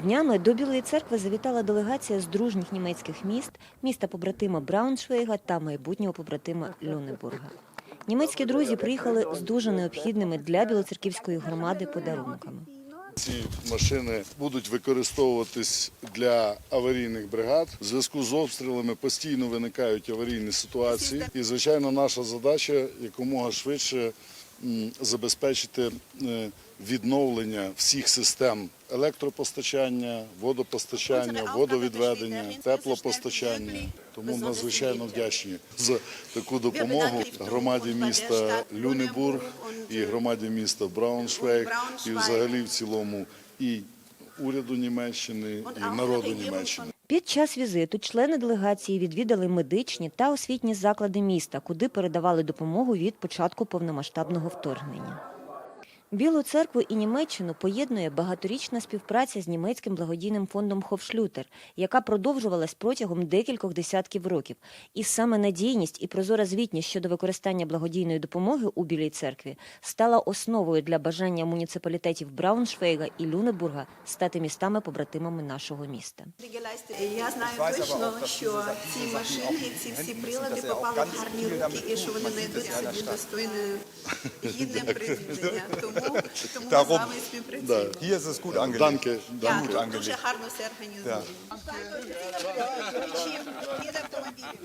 Днями до Білої церкви завітала делегація з дружніх німецьких міст, міста побратима Брауншвейга та майбутнього побратима Люнебурга. Німецькі друзі приїхали з дуже необхідними для білоцерківської громади подарунками. Ці машини будуть використовуватись для аварійних бригад. В зв'язку з обстрілами постійно виникають аварійні ситуації. І, звичайно, наша задача якомога швидше забезпечити е, відновлення всіх систем електропостачання, водопостачання, водовідведення, теплопостачання. Тому надзвичайно вдячні за таку допомогу громаді міста Люнебург і громаді міста Брауншвейг, і взагалі в цілому і уряду Німеччини, і народу Німеччини. Під час візиту члени делегації відвідали медичні та освітні заклади міста, куди передавали допомогу від початку повномасштабного вторгнення. Білу церкву і Німеччину поєднує багаторічна співпраця з німецьким благодійним фондом Хофшлютер, яка продовжувалась протягом декількох десятків років. І саме надійність і прозора звітність щодо використання благодійної допомоги у Білій церкві стала основою для бажання муніципалітетів Брауншвейга і Люнебурга стати містами-побратимами нашого міста. Я знаю точно, що ці машини, ці всі прилади попали в гарні руки і що вони знайдуть собі достойне гідне призведення. Тому, тому ми з вами співпрацюємо. Да. Hier ist es gut angelegt. Данке, Так, данке. тут дуже гарно все організовано. Від автомобілів.